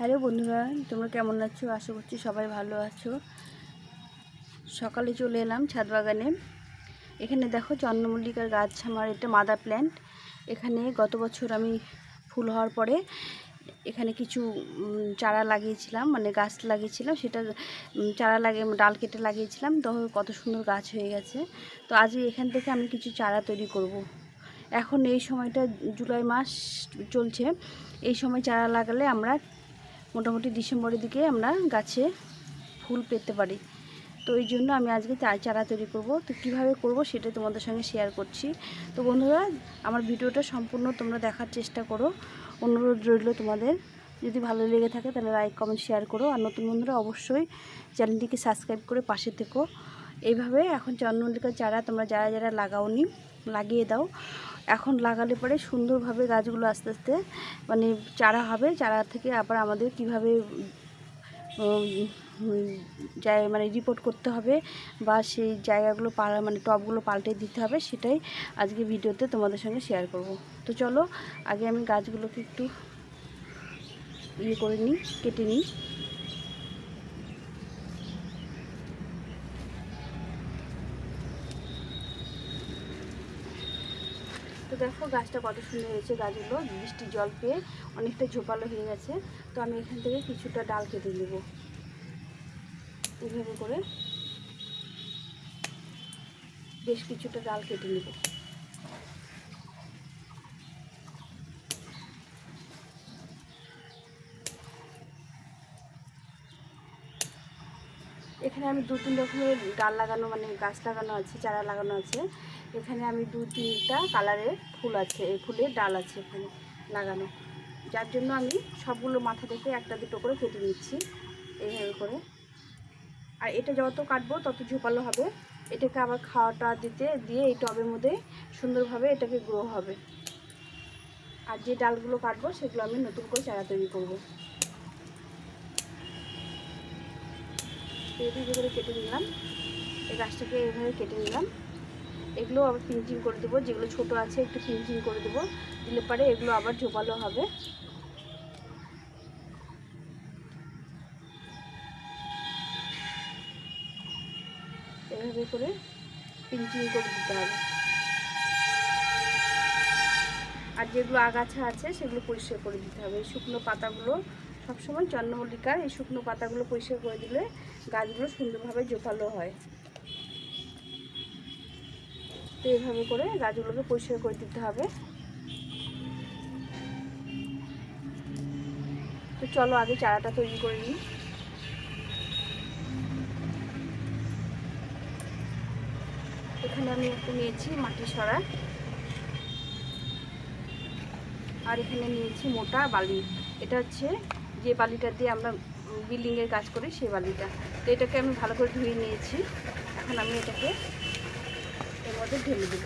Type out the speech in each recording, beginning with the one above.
Hello বন্ধুরা, তোমরা কেমন আছো? আশা করছি সবাই ভালো আছো। সকালে চলে এলাম ছাদ বাগানে এখানে দেখো চন্দ্রমল্লিকার গাছ, আমার এটা মাদার প্ল্যান্ট এখানে গত বছর আমি ফুল হওয়ার পরে এখানে কিছু চারা লাগিয়েছিলাম মানে গাছ লাগিয়েছিলাম, সেটা চারা লাগিয়ে, ডাল কেটে লাগিয়েছিলাম। তখন কত সুন্দর গাছ হয়ে গেছে। তো আজ এখান থেকে আমি কিছু চারা তৈরি করব। এখন এই সময়টা জুলাই মাস চলছে। এই সময় চারা লাগালে আমরা মোটামুটি ডিসেম্বরের দিকে আমরা গাছে ফুল পেতে পারি। তো এই জন্য আমি আজকে চারা তৈরি করব। তো কীভাবে করব সেটা তোমাদের সঙ্গে শেয়ার করছি। তো বন্ধুরা, আমার ভিডিওটা সম্পূর্ণ তোমরা দেখার চেষ্টা করো। অনুরোধ রইল তোমাদের। যদি ভালো লেগে থাকে তাহলে লাইক কমেন্ট শেয়ার করো। আর নতুন বন্ধুরা, অবশ্যই চ্যানেলটিকে সাবস্ক্রাইব করে পাশে থেকো। এইভাবে এখন চন্দ্রমল্লিকার চারা তোমরা যারা যারা লাগাওনি লাগিয়ে দাও। এখন লাগালে পরে সুন্দরভাবে গাছগুলো আস্তে আস্তে মানে চারা হবে চারা থেকে আবার আমাদের কীভাবে উম, মানে রিপোর্ট করতে হবে বা সেই জায়গাগুলো পালা মানে টবগুলো পাল্টে দিতে হবে সেটাই আজকে ভিডিওতে তোমাদের সঙ্গে শেয়ার করব। তো চলো আগে আমি গাছগুলোকে একটু ইয়ে করে নিই কেটে নিই। দেখো গাছটা কত সুন্দর হয়েছে গাছগুলো, বৃষ্টি, জল পেয়ে অনেকটা ঝোপালো হয়ে গেছে। তো আমি এখান থেকে কিছুটা ডাল কেটে নেব। এভাবে করে বেশ কিছুটা ডাল কেটে নেব। এখানে আমি দু তিন রকমের ডাল লাগানো মানে গাছ লাগানো আছে, চারা লাগানো আছে। এখানে আমি দু তিনটা কালারের ফুল আছে, এই ফুলের ডাল আছে এখানে লাগানো। যার জন্য আমি সবগুলো মাথা থেকে একটা দুটো করে কেটে নিচ্ছি, এইভাবে করে। আর এটা যত কাটবো তত ঝোপালো হবে। এটাকে আবার খাওয়াটা দিতে, দিয়ে এই টবের মধ্যে সুন্দরভাবে এটাকে গ্রো হবে। আর যে ডালগুলো কাটবো সেগুলো আমি নতুন করে চারা তৈরি করব। এইভাবে করে কেটে নিলাম। এই গাছটাকে এইভাবে কেটে নিলাম। এগুলো আবার পিঞ্চিং করে দেবো, যেগুলো ছোট আছে একটু পিঞ্চিং করে দেবো। দিলে পরে এগুলো আবার ঝোপালো হবে। এভাবে করে পিঞ্চিং করে দিতে হবে। আর যেগুলো আগাছা আছে, সেগুলো পরিষ্কার করে দিতে হবে। এই শুকনো পাতাগুলো সবসময় চন্দ্রমল্লিকার এই শুকনো পাতাগুলো পরিষ্কার করে দিলে গাছগুলো সুন্দরভাবে জোপালো হয়। তো এইভাবে করে গাছগুলোকে পরিষ্কার করে দিতে হবে। তো চলো আগে চারাটা তৈরি করে নিই। এখানে আমি একটু নিয়েছি মাটি সরা। আর এখানে নিয়েছি মোটা বালি। এটা হচ্ছে যে বালিটা দিয়ে আমরা বিল্ডিংয়ের কাজ করি সেই বালিটা। তো এটাকে আমি ভালো করে ধুয়ে নিয়েছি। এখন আমি এটাকে মধ্যে ঢেলে দেব।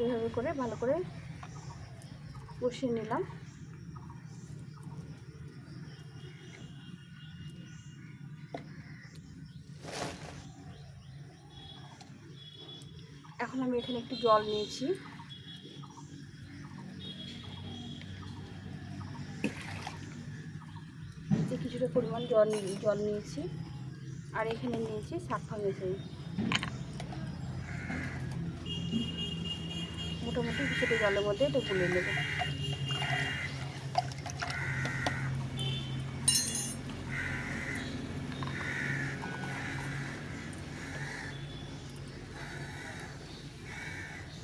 এইভাবে করে ভালো করে কষিয়ে নিলাম। এখন আমি এখানে একটু জল নিয়েছি। জল জল নিয়েছি। আর এখানে নিয়েছি সাফা মেশাই মোটামুটি কিছুটা জলের মধ্যে এটা গুলে নেব।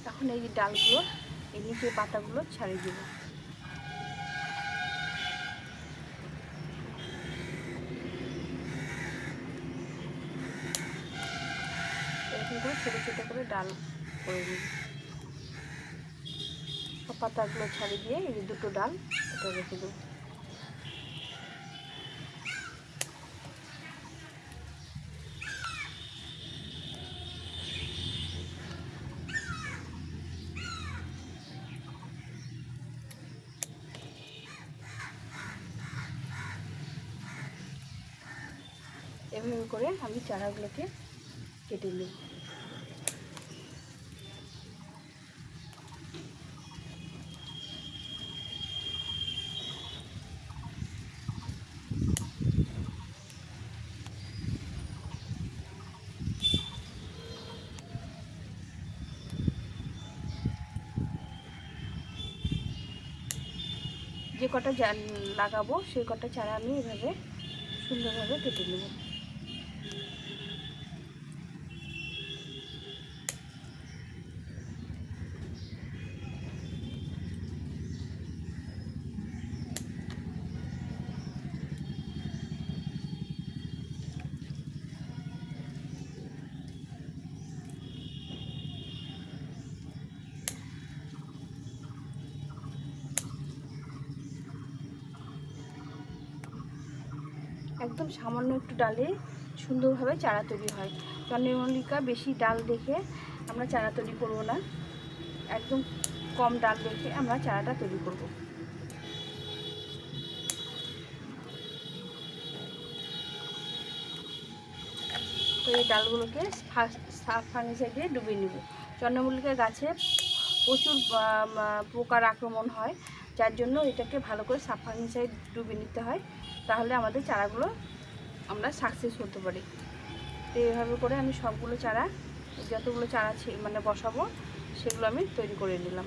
এখন এই ডালগুলো, এই নিচের পাতাগুলো ছাড়িয়ে দেবো। করে ছোটো ছোটো করে ডাল করে সব পাতাগুলো ছাড়িয়ে দিয়ে এই দুটো ডাল, এটা রেখে দেবো এভাবে করে আমি চারাগুলোকে কেটে নিই। কটা লাগাবো সেই কটা চারা আমি এভাবে সুন্দরভাবে কেটে নেব। একদম সামান্য একটু ডালে সুন্দরভাবে চারা তৈরি হয়। চন্দ্রমল্লিকা বেশি ডাল দেখে আমরা চারা তৈরি করব না। একদম কম ডাল দেখে আমরা চারাটা তৈরি করব। তো এই ডালগুলোকে ফার্নিচার ডুবিয়ে নেব। চন্দ্রমল্লিকা গাছে প্রচুর পোকার আক্রমণ হয়, যার জন্য এটাকে ভালো করে সাফ ফার্নিচারে ডুবিয়ে নিতে হয়। তাহলে আমাদের চারাগুলো আমরা সাকসেস হতে পারি। তো এইভাবে করে আমি সবগুলো চারা, যতগুলো চারা মানে বসাবো, সেগুলো আমি তৈরি করে নিলাম।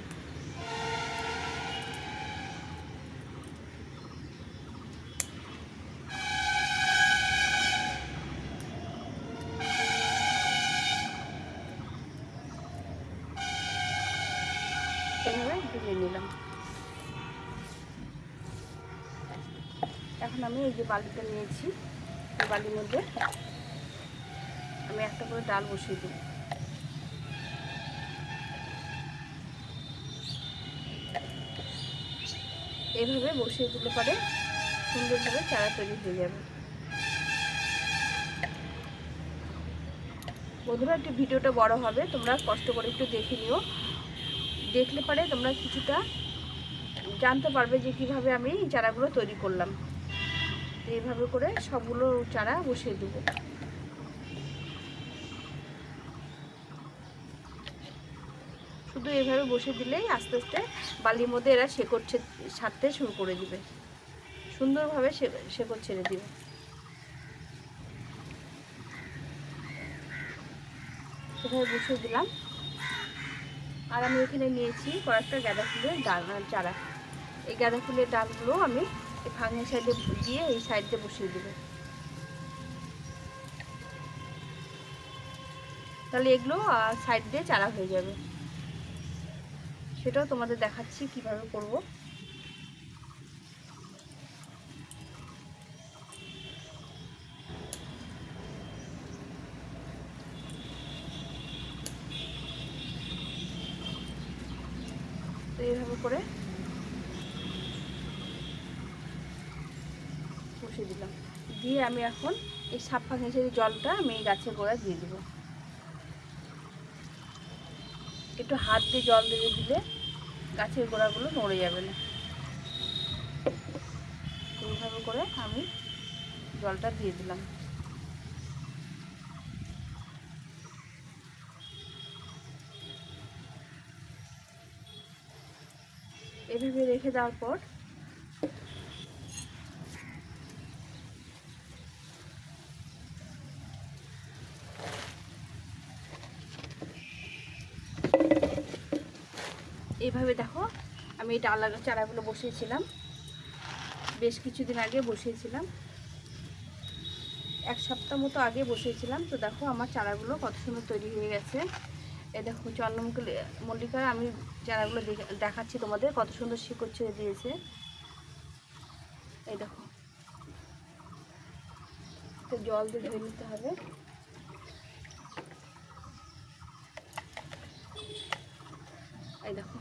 এই যে বালিটা নিয়েছি, এই বালির মধ্যে আমি একটা করে ডাল বসিয়ে দেব। এভাবে বসিয়ে দিলে পরে সুন্দরভাবে চারা তৈরি হয়ে যাবে। বন্ধুরা, একটু ভিডিওটা বড় হবে, তোমরা কষ্ট করে একটু দেখে নিও। দেখলে পরে তোমরা কিছুটা জানতে পারবে যে কীভাবে আমি চারাগুলো তৈরি করলাম। এইভাবে করে সবগুলো চারা বসিয়ে দেবো। শুধু এইভাবে বসে দিলেই আস্তে আস্তে বালির মধ্যে এরা শেকড় ছাড়তে শুরু করে দিবে। সুন্দরভাবে শেকড় ছেড়ে দিবে। এভাবে বসিয়ে দিলাম। আর আমি এখানে নিয়েছি কয়েকটা গাঁদা ফুলের ডাল চারা। এই গাঁদা ফুলের ডালগুলো আমি এই সাইডে দিয়ে এই সাইডে বসিয়ে দেবে। তাহলে এগুলো সাইড দিয়ে চারা হয়ে যাবে। সেটাও তোমাদের দেখাচ্ছি কীভাবে করব। তো এইভাবে করে বসিয়ে দিলাম দিয়ে আমি এখন এই সাপ্পা ঘেঁষের জলটা আমি এই গাছের গোড়ায় দিয়ে দেবো। একটু হাত দিয়ে জল দিয়ে দিলে গাছের গোড়াগুলো নড়ে যাবে না। এইভাবে করে আমি জলটা দিয়ে দিলাম। এভাবে রেখে দেওয়ার পর এইভাবে দেখো, আমি এই ডালা চারাগুলো বসিয়েছিলাম। বেশ কিছুদিন আগে বসিয়েছিলাম। এক সপ্তাহ মতো আগে বসিয়েছিলাম। তো দেখো, আমার চারাগুলো কত সুন্দর তৈরি হয়ে গেছে। এ দেখো চন্দ্রমুখী মল্লিকার, আমি চারাগুলো দেখে- দেখাচ্ছি তোমাদের, কত সুন্দর শিকড় ছেড়ে দিয়েছে। এই দেখো। তো জল দিয়ে ধুয়ে নিতে হবে। এই দেখো।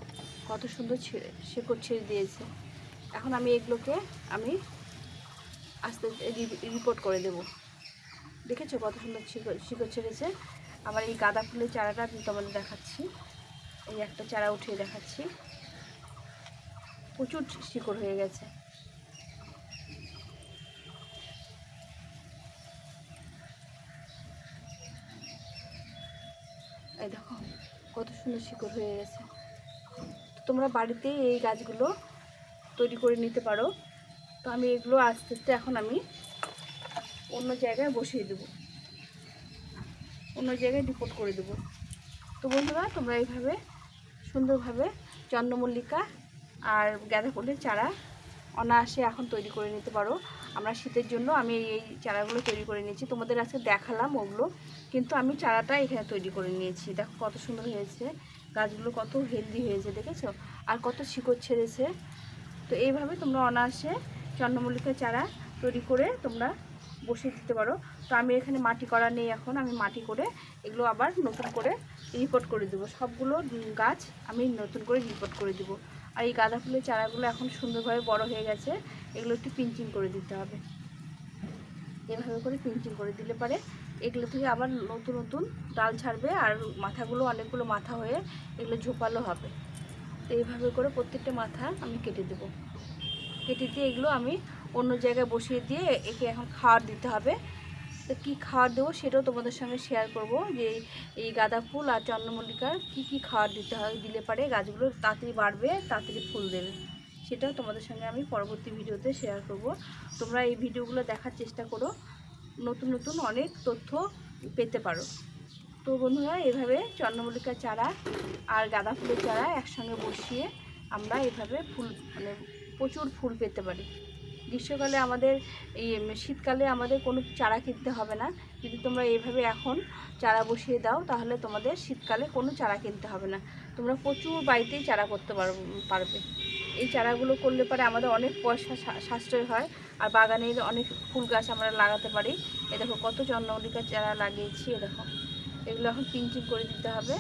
কত সুন্দর শিকড় ছেড়ে দিয়েছে। এখন আমি এগুলোকে আমি আস্তে রিপোর্ট করে দেব। দেখেছ কত সুন্দর শিকড় ছেড়েছে? আবার এই গাঁদা ফুলের চারাটা আমি তোমাদের দেখাচ্ছি। এই একটা চারা উঠিয়ে দেখাচ্ছি। প্রচুর শিকড় হয়ে গেছে। এই দেখো, কত সুন্দর শিকড় হয়ে গেছে। তোমরা বাড়িতে এই গাছগুলো তৈরি করে নিতে পারো। তো আমি এগুলো আস্তে আস্তে এখন আমি অন্য জায়গায় বসিয়ে দেবো। অন্য জায়গায় ডিপোর্ট করে দেবো। তো বন্ধুরা, তোমরা এইভাবে সুন্দরভাবে চন্দ্রমল্লিকা আর গাঁদা ফুলের চারা অনায়াসে এখন তৈরি করে নিতে পারো। আমরা শীতের জন্য আমি এই চারাগুলো তৈরি করে নিয়েছি। তোমাদের আজকে দেখালাম ওগুলো। কিন্তু আমি চারাটা এখানে তৈরি করে নিয়েছি। দেখো কত সুন্দর হয়েছে। গাছগুলো কত হেলদি হয়েছে, দেখেছ? আর কত শিকড় ছেড়েছে। তো এইভাবে তোমরা অনায়াসে চন্দ্রমল্লিকা চারা তৈরি করে তোমরা বসিয়ে দিতে পারো। তো আমি এখানে মাটি করা নেই এখন, আমি মাটি করে এগুলো আবার নতুন করে রিপোর্ট করে দেবো। সবগুলো গাছ আমি নতুন করে রিপোর্ট করে দেবো। আর এই গাঁদা ফুলের চারাগুলো এখন সুন্দরভাবে বড় হয়ে গেছে, এগুলো একটু পিঞ্চিং করে দিতে হবে। এভাবে করে পিঞ্চিং করে দিলে পারে এগুলো থেকে আবার নতুন নতুন ডাল ছাড়বে আর মাথাগুলো অনেকগুলো মাথা হয়ে এগুলো ঝোপালো হবে। তো এইভাবে করে প্রত্যেকটা মাথা আমি কেটে দেবো। কেটে দিয়ে এগুলো আমি অন্য জায়গায় বসিয়ে দিয়ে একে এখন খাওয়ার দিতে হবে। তো কী খাওয়ার দেবো সেটাও তোমাদের সঙ্গে শেয়ার করব যে এই- গাঁদা ফুল আর চন্দ্রমল্লিকার কী কী খাওয়ার দিতে হয়, দিলে পারে গাছগুলো তাড়াতাড়ি বাড়বে, তাড়াতাড়ি ফুল দেবে। সেটাও তোমাদের সঙ্গে আমি পরবর্তী ভিডিওতে শেয়ার করব। তোমরা এই ভিডিওগুলো দেখার চেষ্টা করো। নতুন নতুন অনেক তথ্য পেতে পারো। তো বন্ধুরা, এভাবে চন্দ্রমল্লিকার চারা আর গাঁদা ফুলের চারা একসঙ্গে বসিয়ে আমরা এভাবে ফুল মানে প্রচুর ফুল পেতে পারি। গ্রীষ্মকালে আমাদের এই শীতকালে আমাদের কোনো চারা কিনতে হবে না। যদি তোমরা এইভাবে এখন চারা বসিয়ে দাও, তাহলে তোমাদের শীতকালে কোনো চারা কিনতে হবে না। তোমরা প্রচুর বাড়িতেই চারা করতে পারো পারবে। এই চারাগুলো করলে পরে আমাদের অনেক পয়সা সাশ্রয় হয়। আর বাগানের অনেক ফুল গাছ আমরা লাগাতে পারি। এ দেখো কত চন্দ্রমল্লিকার চারা লাগিয়েছি, এ দেখো। এগুলো এখন পিঞ্চিং করে দিতে হবে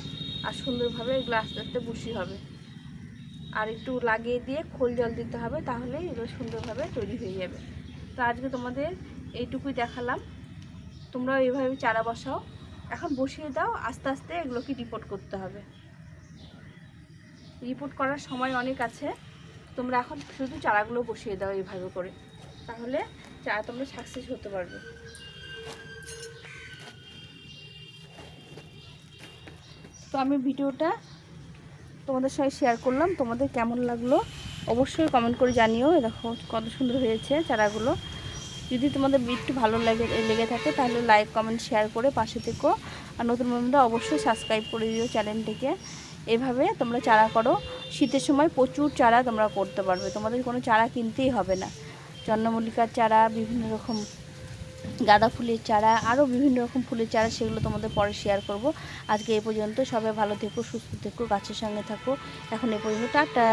আর সুন্দরভাবে এগুলো আস্তে আস্তে বুশি হবে। আর একটু লাগিয়ে দিয়ে খোল জল দিতে হবে তাহলে এগুলো সুন্দরভাবে তৈরি হয়ে যাবে। তো আজকে তোমাদের এইটুকুই দেখালাম। তোমরা এইভাবে চারা বসাও। এখন বসিয়ে দাও, আস্তে আস্তে এগুলোকে রিপোর্ট করতে হবে। রিপোর্ট করার সময় অনেক আছে। তোমরা এখন শুধু চারাগুলো বসিয়ে দাও এইভাবে করে, তাহলে চারা তোমরা সাকসেস হতে পারবে। তো আমি ভিডিওটা তোমাদের সঙ্গে শেয়ার করলাম, তোমাদের কেমন লাগল অবশ্যই কমেন্ট করে জানিও দেখো কত সুন্দর হয়েছে চারাগুলো। যদি তোমাদের একটু ভালো লাগে, লেগে থাকে তাহলে লাইক কমেন্ট শেয়ার করে পাশে থেকো। আর নতুন বন্ধুরা অবশ্যই সাবস্ক্রাইব করে দিও চ্যানেলটিকে এভাবে তোমরা চারা করো। শীতের সময় প্রচুর চারা তোমরা করতে পারবে। তোমাদের কোনো চারা কিনতেই হবে না। চন্দ্রমল্লিকার চারা, বিভিন্ন রকম গাঁদা ফুলের চারা, আরও বিভিন্ন রকম ফুলের চারা সেগুলো তোমাদের পরে শেয়ার করব। আজকে এ পর্যন্ত সবাই ভালো থেকো, সুস্থ থেকো, গাছের সঙ্গে থাকো। এখন এ পর্যন্ত, টাটা।